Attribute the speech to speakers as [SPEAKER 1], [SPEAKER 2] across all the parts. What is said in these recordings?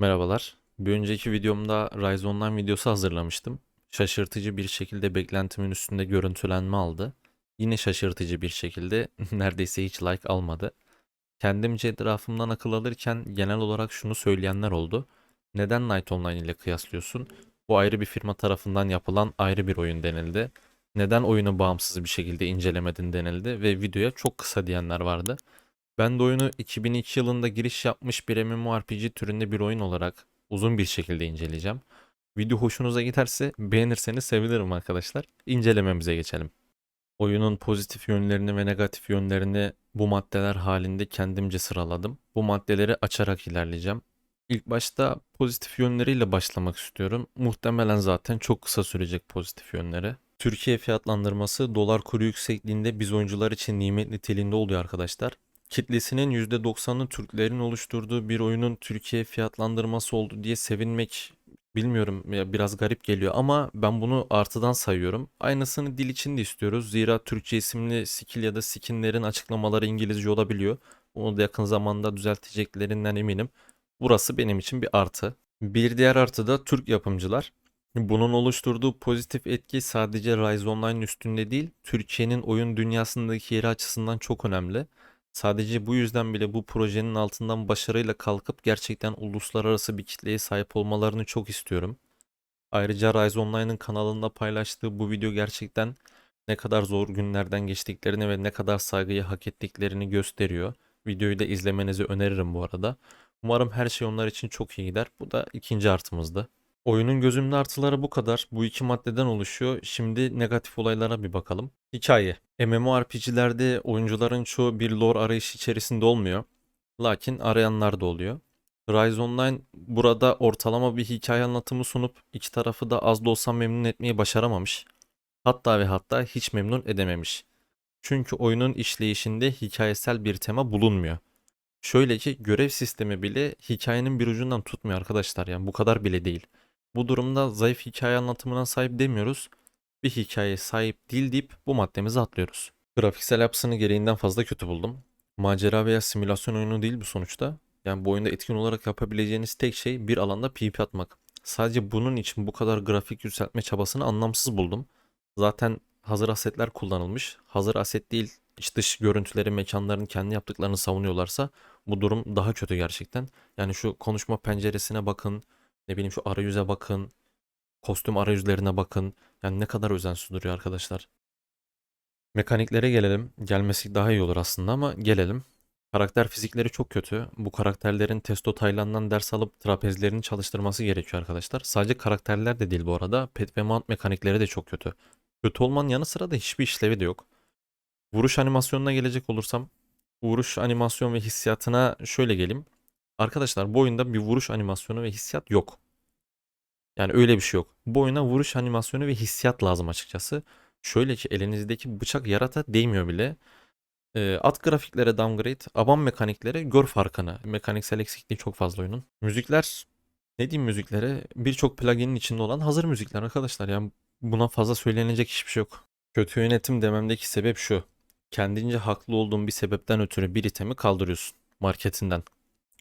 [SPEAKER 1] Merhabalar. Bir önceki videomda Rise Online videosu hazırlamıştım. Şaşırtıcı bir şekilde beklentimin üstünde görüntülenme aldı. Yine şaşırtıcı bir şekilde neredeyse hiç like almadı. Kendimce etrafımdan akıl alırken genel olarak şunu söyleyenler oldu. Neden Night Online ile kıyaslıyorsun? Bu ayrı bir firma tarafından yapılan ayrı bir oyun denildi. Neden oyunu bağımsız bir şekilde incelemedin denildi ve videoya çok kısa diyenler vardı. Ben de oyunu 2002 yılında giriş yapmış bir MMORPG türünde bir oyun olarak uzun bir şekilde inceleyeceğim. Video hoşunuza giderse beğenirseniz sevinirim arkadaşlar. İncelememize geçelim. Oyunun pozitif yönlerini ve negatif yönlerini bu maddeler halinde kendimce sıraladım. Bu maddeleri açarak ilerleyeceğim. İlk başta pozitif yönleriyle başlamak istiyorum. Muhtemelen zaten çok kısa sürecek pozitif yönleri. Türkiye fiyatlandırması dolar kuru yüksekliğinde biz oyuncular için nimet niteliğinde oluyor arkadaşlar kitlesinin %90'ı Türklerin oluşturduğu bir oyunun Türkiye fiyatlandırması oldu diye sevinmek bilmiyorum ya biraz garip geliyor ama ben bunu artıdan sayıyorum. Aynısını dil için de istiyoruz. Zira Türkçe isimli skill ya da skinlerin açıklamaları İngilizce olabiliyor. Onu da yakın zamanda düzelteceklerinden eminim. Burası benim için bir artı. Bir diğer artı da Türk yapımcılar. Bunun oluşturduğu pozitif etki sadece Rise Online üstünde değil, Türkiye'nin oyun dünyasındaki yeri açısından çok önemli. Sadece bu yüzden bile bu projenin altından başarıyla kalkıp gerçekten uluslararası bir kitleye sahip olmalarını çok istiyorum. Ayrıca Rise Online'ın kanalında paylaştığı bu video gerçekten ne kadar zor günlerden geçtiklerini ve ne kadar saygıyı hak ettiklerini gösteriyor. Videoyu da izlemenizi öneririm bu arada. Umarım her şey onlar için çok iyi gider. Bu da ikinci artımızdı. Oyunun gözümde artıları bu kadar. Bu iki maddeden oluşuyor. Şimdi negatif olaylara bir bakalım. Hikaye. MMORPG'lerde oyuncuların çoğu bir lore arayışı içerisinde olmuyor. Lakin arayanlar da oluyor. Rise Online burada ortalama bir hikaye anlatımı sunup iki tarafı da az da olsa memnun etmeyi başaramamış. Hatta ve hatta hiç memnun edememiş. Çünkü oyunun işleyişinde hikayesel bir tema bulunmuyor. Şöyle ki görev sistemi bile hikayenin bir ucundan tutmuyor arkadaşlar yani bu kadar bile değil. Bu durumda zayıf hikaye anlatımına sahip demiyoruz. Bir hikayeye sahip değil deyip bu maddemizi atlıyoruz. Grafiksel yapısını gereğinden fazla kötü buldum. Macera veya simülasyon oyunu değil bu sonuçta. Yani bu oyunda etkin olarak yapabileceğiniz tek şey bir alanda PvP atmak. Sadece bunun için bu kadar grafik yükseltme çabasını anlamsız buldum. Zaten hazır asetler kullanılmış. Hazır aset değil iç dış görüntüleri, mekanların kendi yaptıklarını savunuyorlarsa bu durum daha kötü gerçekten. Yani şu konuşma penceresine bakın, ne bileyim şu arayüze bakın. Kostüm arayüzlerine bakın. Yani ne kadar özensiz duruyor arkadaşlar. Mekaniklere gelelim. Gelmesi daha iyi olur aslında ama gelelim. Karakter fizikleri çok kötü. Bu karakterlerin Testo Tayland'dan ders alıp trapezlerini çalıştırması gerekiyor arkadaşlar. Sadece karakterler de değil bu arada. Pet ve mount mekanikleri de çok kötü. Kötü olmanın yanı sıra da hiçbir işlevi de yok. Vuruş animasyonuna gelecek olursam vuruş animasyon ve hissiyatına şöyle geleyim. Arkadaşlar bu oyunda bir vuruş animasyonu ve hissiyat yok. Yani öyle bir şey yok. Bu oyuna vuruş animasyonu ve hissiyat lazım açıkçası. Şöyle ki elinizdeki bıçak yarata değmiyor bile. Ee, at grafiklere downgrade, aban mekaniklere gör farkını. Mekaniksel eksikliği çok fazla oyunun. Müzikler, ne diyeyim müziklere? Birçok pluginin içinde olan hazır müzikler arkadaşlar. Yani buna fazla söylenecek hiçbir şey yok. Kötü yönetim dememdeki sebep şu. Kendince haklı olduğun bir sebepten ötürü bir itemi kaldırıyorsun marketinden.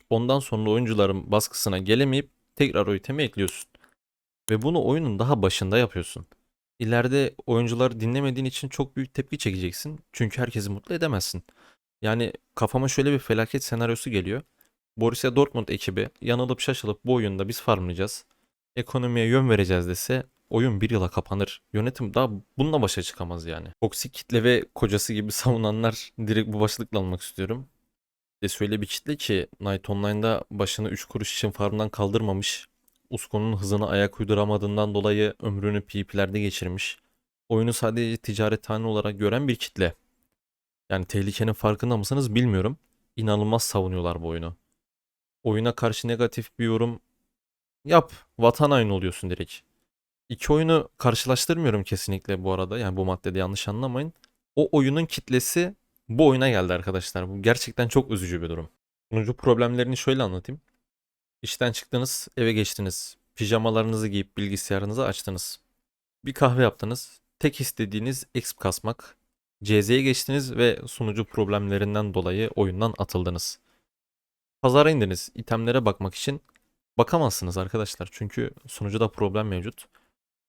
[SPEAKER 1] Ondan sonra oyuncuların baskısına gelemeyip tekrar o itemi ekliyorsun. Ve bunu oyunun daha başında yapıyorsun. İleride oyuncuları dinlemediğin için çok büyük tepki çekeceksin. Çünkü herkesi mutlu edemezsin. Yani kafama şöyle bir felaket senaryosu geliyor. Borussia Dortmund ekibi yanılıp şaşılıp bu oyunda biz farmlayacağız. Ekonomiye yön vereceğiz dese oyun bir yıla kapanır. Yönetim daha bununla başa çıkamaz yani. Toksik kitle ve kocası gibi savunanlar direkt bu başlıkla almak istiyorum. De söyle bir kitle ki Night Online'da başını 3 kuruş için farmdan kaldırmamış. Usko'nun hızına ayak uyduramadığından dolayı ömrünü PvP'lerde geçirmiş. Oyunu sadece ticarethane olarak gören bir kitle. Yani tehlikenin farkında mısınız bilmiyorum. İnanılmaz savunuyorlar bu oyunu. Oyuna karşı negatif bir yorum yap. Vatan haini oluyorsun direkt. İki oyunu karşılaştırmıyorum kesinlikle bu arada. Yani bu maddede yanlış anlamayın. O oyunun kitlesi bu oyuna geldi arkadaşlar. Bu gerçekten çok üzücü bir durum. Sunucu problemlerini şöyle anlatayım. İşten çıktınız, eve geçtiniz. Pijamalarınızı giyip bilgisayarınızı açtınız. Bir kahve yaptınız. Tek istediğiniz exp kasmak. CZ'ye geçtiniz ve sunucu problemlerinden dolayı oyundan atıldınız. Pazara indiniz itemlere bakmak için. bakamazsınız arkadaşlar. Çünkü sunucuda problem mevcut.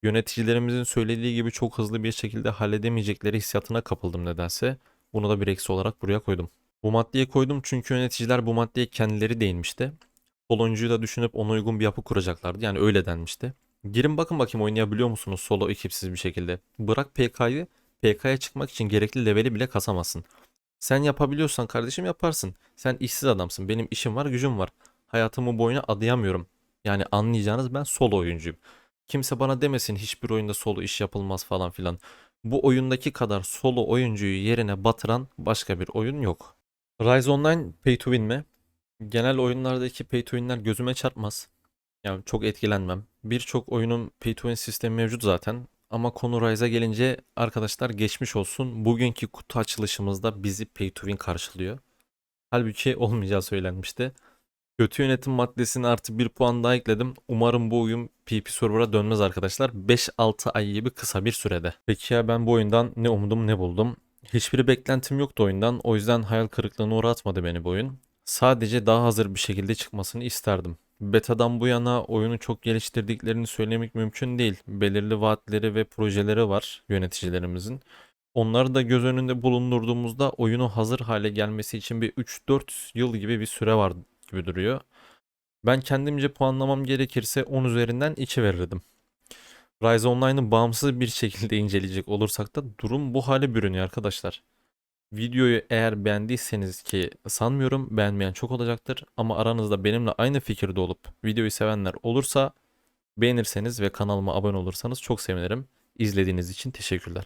[SPEAKER 1] Yöneticilerimizin söylediği gibi çok hızlı bir şekilde halledemeyecekleri hissiyatına kapıldım nedense. Bunu da bir eksi olarak buraya koydum. Bu maddeye koydum çünkü yöneticiler bu maddeye kendileri değinmişti. Sol oyuncuyu da düşünüp ona uygun bir yapı kuracaklardı. Yani öyle denmişti. Girin bakın bakayım oynayabiliyor musunuz solo ekipsiz bir şekilde. Bırak PK'yı PK'ya çıkmak için gerekli leveli bile kasamazsın. Sen yapabiliyorsan kardeşim yaparsın. Sen işsiz adamsın. Benim işim var, gücüm var. Hayatımı boyuna adayamıyorum. Yani anlayacağınız ben solo oyuncuyum. Kimse bana demesin hiçbir oyunda solo iş yapılmaz falan filan. Bu oyundaki kadar solo oyuncuyu yerine batıran başka bir oyun yok. Rise Online pay to win mi? Genel oyunlardaki pay to win'ler gözüme çarpmaz. Yani çok etkilenmem. Birçok oyunun pay to win sistemi mevcut zaten. Ama konu Rise'a gelince arkadaşlar geçmiş olsun. Bugünkü kutu açılışımızda bizi pay to win karşılıyor. Halbuki olmayacağı söylenmişti. Kötü yönetim maddesini artı bir puan daha ekledim. Umarım bu oyun PP server'a dönmez arkadaşlar. 5-6 ay gibi kısa bir sürede. Peki ya ben bu oyundan ne umdum ne buldum? Hiçbir beklentim yoktu oyundan. O yüzden hayal kırıklığına uğratmadı beni bu oyun. Sadece daha hazır bir şekilde çıkmasını isterdim. Beta'dan bu yana oyunu çok geliştirdiklerini söylemek mümkün değil. Belirli vaatleri ve projeleri var yöneticilerimizin. Onları da göz önünde bulundurduğumuzda oyunu hazır hale gelmesi için bir 3-4 yıl gibi bir süre var gibi duruyor. Ben kendimce puanlamam gerekirse 10 üzerinden 2 verirdim. Rise Online'ı bağımsız bir şekilde inceleyecek olursak da durum bu hale bürünüyor arkadaşlar. Videoyu eğer beğendiyseniz ki sanmıyorum beğenmeyen çok olacaktır ama aranızda benimle aynı fikirde olup videoyu sevenler olursa beğenirseniz ve kanalıma abone olursanız çok sevinirim. İzlediğiniz için teşekkürler.